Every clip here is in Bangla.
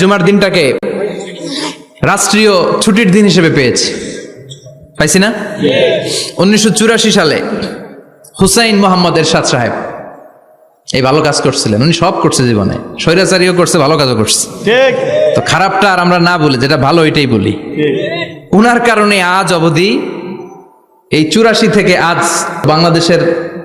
জুমার দিনটাকে রাষ্ট্রীয় ছুটির দিন হিসেবে পেয়েছি। পাইছি না? উনিশশো চুরাশি সালে হুসাইন মোহাম্মদ এরশাদ সাহেব এই ভালো কাজ করছিলেন। উনি সব করছে জীবনে। স্বৈরাচারীও করছে ভালো কাজও করছে। তো খারাপটা আর আমরা না বলি যেটা ভালো এটাই বলি। উনার কারণে আজ অবধি এই চুরাশি থেকে আজ বাংলাদেশের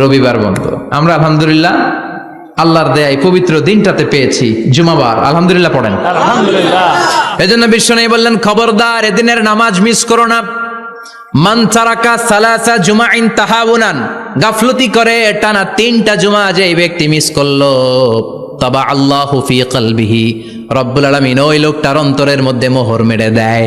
রবিবার বন্ধ। আমরা আলহামদুলিল্লাহ আল্লাহর দেয় পবিত্র দিনটাতে পেয়েছি জুমাবার। আলহামদুলিল্লাহ পড়েন। এজন্য বিশ্ব নেই বললেন খবরদার এদিনের নামাজ মিস করো না। মান তারাকা সালাসা জুমাইন তাহাবুনান গাফলতি করে টানা তিনটা জুমা যে এই ব্যক্তি মিস করল। তবা আল্লাহ ফি কলবিহি। রব্বুল আলামিন ওই লোকটার অন্তরের মধ্যে মোহর মেরে দেয়।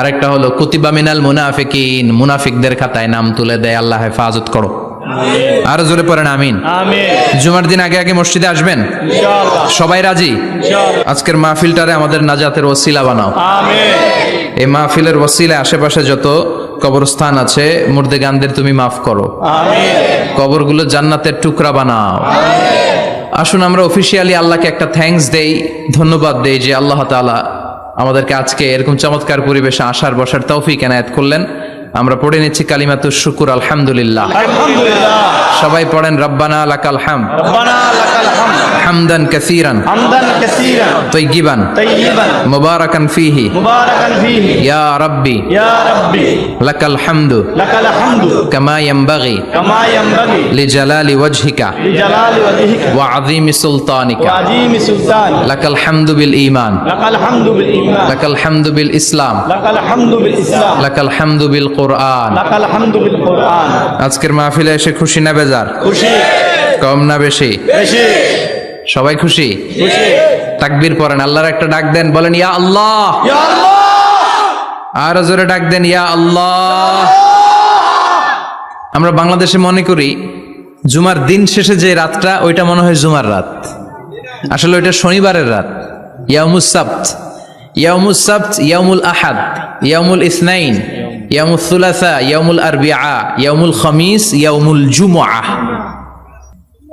আরেকটা হলো কুতিবা মিনাল মুনাফিকিন মুনাফিকদের খাতায় নাম তুলে দেয় আল্লাহ হেফাজত করো। আরও জোরে পড়েন আমিন জুমার দিন আগে আগে মসজিদে আসবেন? সবাই রাজি? আজকের মাহফিলটারে আমাদের নাজাতের ওসিলা বানাও। এই মাহফিলের ওসিলে আশেপাশে যত কবরস্থান আছে মুর্দে গানদের তুমি মাফ করো। কবরগুলো জান্নাতের টুকরা বানাও। আসুন আমরা অফিসিয়ালি আল্লাহকে একটা থ্যাঙ্কস দেই ধন্যবাদ দেই যে আল্লাহ তাআলা আমাদেরকে আজকে এরকম চমৎকার পরিবেশে আসার বসার তৌফিক এনায়েত করলেন। আমরা পড়ে নিচ্ছি কালিমাতু শুকুর আলহামদুলিল্লাহ। সবাই পড়েন রব্বানা লাকাল হাম রব্বানা লাকাল হামদ। حمدا كثيرا. حمدا كثيرا. طيبا. طيبا. مباركا فيه. مباركا فيه. يا ربي. يا ربي. لك الحمد. لك الحمد. كما ينبغي. كما ينبغي. لجلال وجهك. لجلال وجهك. وعظيم سلطانك. وعظيم سلطان لك الحمد بالإيمان. لك الحمد بالإيمان. لك الحمد بالإسلام. لك الحمد بالإسلام. لك الحمد بالقرآن. لك الحمد بالقرآن. اذكر ما في لا شيء খুশি না বেজার? খুশি। কম না সবাই খুশি? তাকবীর পড়েন আল্লাহর একটা ডাক দেন বলেন ইয়া আল্লাহ! আর জোরে ডাক দেন ইয়া আল্লাহ! আমরা বাংলাদেশে মনে করি জুমার দিন শেষে যে রাতটা ওইটা মনে হয় জুমার রাত। আসলে ওইটা শনিবারের রাত। ইয়ামুস সাbt ইয়ামুল আহাদ ইয়ামুল ইসনাইন ইয়ামুল সুলাসা ইয়ামুল আরবিআ ইয়ামুল খমিস ইয়ামুল জুমআহ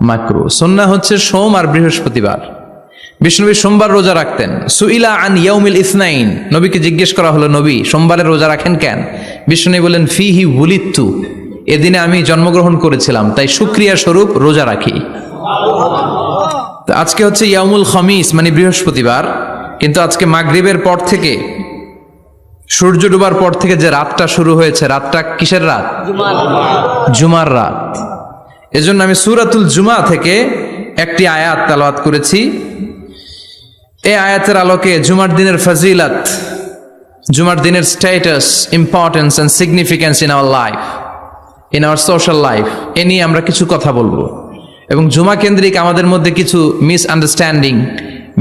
মাকরু। সন্না হচ্ছে সোম আর বৃহস্পতিবার। বিষ্ণুবী সোমবার রোজা রাখতেন। সুইলা আন ইয়াউমিল ইসনাইন। নবীকে জিজ্ঞেস করা হলো নবী সোমবারে রোজা রাখেন কেন? বিষ্ণু বলেন ফি হি বুলিত্তু। এদিনে আমি জন্মগ্রহণ করেছিলাম তাই সুক্রিয়া স্বরূপ রোজা রাখি। তো আজকে হচ্ছে ইয়ামুল খমিস মানে বৃহস্পতিবার। কিন্তু আজকে মাগরিবের পর থেকে সূর্য ডুবার পর থেকে যে রাতটা শুরু হয়েছে রাতটা কিসের রাত? জুমার রাত। এজন্য আমি সুরাতুল জুমা থেকে একটি আয়াত তালাওয়াত করেছি। এই আয়াতের আলোকে জুমার দিনের ফজিলত, জুমার দিনের status importance and significance in our life in our social life এ নিয়ে আমরা কিছু কথা বলব। এবং জুমা কেন্দ্রিক আমাদের মধ্যে কিছু মিস আন্ডারস্ট্যান্ডিং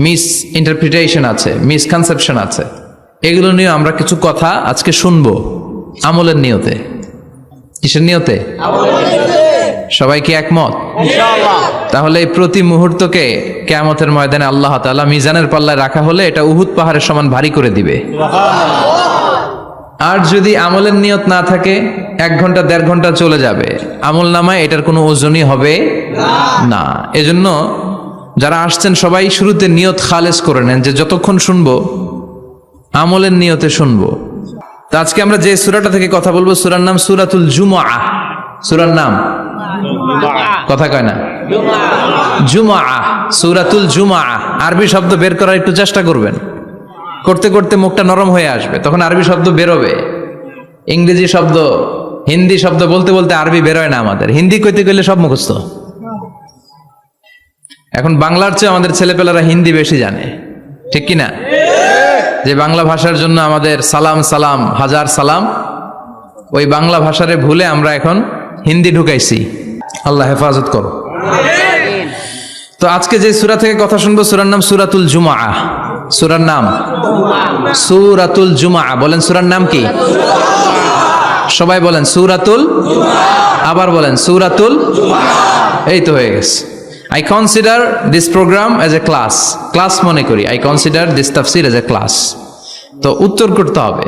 মিস ইন্টারপ্রিটেশন আছে মিসকনসেপশন আছে। এগুলো নিয়ে আমরা কিছু কথা আজকে শুনব, আমলের নিয়তে। কিসের নিয়তে। সবাই কি একমত তাহলে এই প্রতি মুহূর্তকে কেয়ামতের ময়দানে আল্লাহ তাআলা মিজানের পাল্লায় রাখা হলে এটা উহুদ পাহাড়ের সমান ভারী করে দিবে। আর যদি আমলের নিয়ত না থাকে এক ঘণ্টা দেড় ঘণ্টা চলে যাবে। আমল নামায় এটার কোনো ওজনই হবে না। এজন্য যারা আসছেন সবাই শুরুতে নিয়ত খালেজ করে নেন যে যতক্ষণ শুনব আমলের নিয়তে শুনব। তো আজকে আমরা যে সুরাটা থেকে কথা বলব সুরার নাম সুরাতুল জুমা সুরার নাম? কথা কয় না? জুমা। সুরাতুল জুমা। আরবি শব্দ বের করার একটু চেষ্টা করবেন। করতে করতে মুখটা নরম হয়ে আসবে তখন আরবি শব্দ বেরোবে। ইংরেজি শব্দ হিন্দি শব্দ বলতে বলতে আরবি বেরোয় না আমাদের। হিন্দি কইতে গেলে সব মুখস্থ। এখন বাংলার চেয়ে আমাদের ছেলেপেলারা হিন্দি বেশি জানে। ঠিক কি না? যে বাংলা ভাষার জন্য আমাদের সালাম সালাম হাজার সালাম ওই বাংলা ভাষারে ভুলে আমরা এখন হিন্দি ঢুকাইছি। আল্লাহ হেফাজত করো। তো আজকে যে সুরা থেকে কথা শুনব সুরার নাম সুরাতুল জুমা সুরার নাম? সুরাতুল জুমা বলেন সুরার নাম কি? সবাই বলেন সুরাতুল আবার বলেন সুরাতুল এই তো হয়ে গেছে। I consider this programme as a class class মনে করি। আই কনসিডার দিস তাফসির এজ এ ক্লাস তো উত্তর করতে হবে।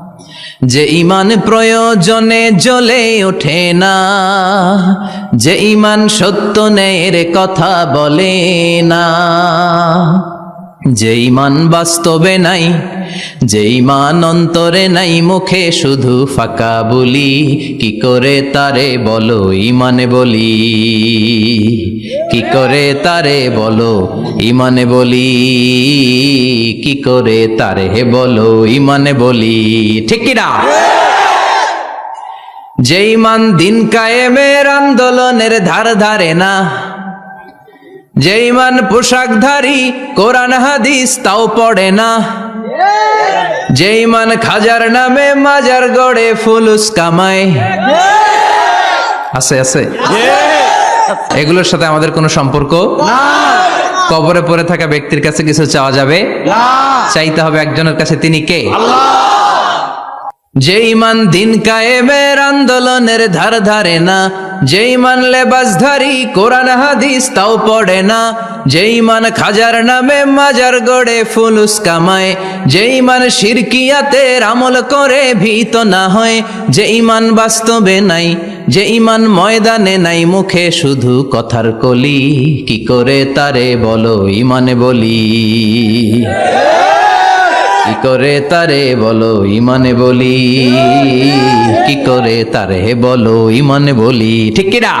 যে ইমান প্রয়োজনে জ্বলে ওঠে না যে ইমান সত্য নেয়ের কথা বলে না। যে ইমান বাস্তবে নাই, যে ইমান অন্তরে নাই, মুখে শুধু ফাঁকা বলি, কি করে তারে বলো ইমানে বলি? কি করে তারে বলো ইমানে বলি? কি করে তারে বলো ইমানে বলি? ঠিক কিনা? যে ইমান দিন কায়েমের আন্দোলনের ধার ধারে না যে ইমান পোশাকধারী কোরআন হাদিস তাও পড়ে না। যে ইমান খাজার নামে মাজার গড়ে ফুলুস কামায়। আছে আছে? এগুলোর সাথে আমাদের কোনো সম্পর্ক? কবরে পড়ে থাকা ব্যক্তির কাছে কিছু চাওয়া যাবে? চাইতে হবে একজনের কাছে তিনি কে? যে ইমান দিন কায়েমের আন্দোলনের ধার ধারে না, যে ইমান লেবাসধারী কোরআন হাদিস তাও পড়ে না, যে ইমান খাজার নামে মাজার গড়ে ফুলুস কামায়, যে ইমান শিরকিয়াতের আমল করে ভীত না হয়, যে ইমান বাস্তবে নাই, যে ইমান ময়দানে নাই, মুখে শুধু কথার কলি, কি করে তারে বলো ইমানে বলি? কি করে তারে বলো ইমানে বলি? কি করে তারে বলো ইমানে বলি? ঠিক কিনা?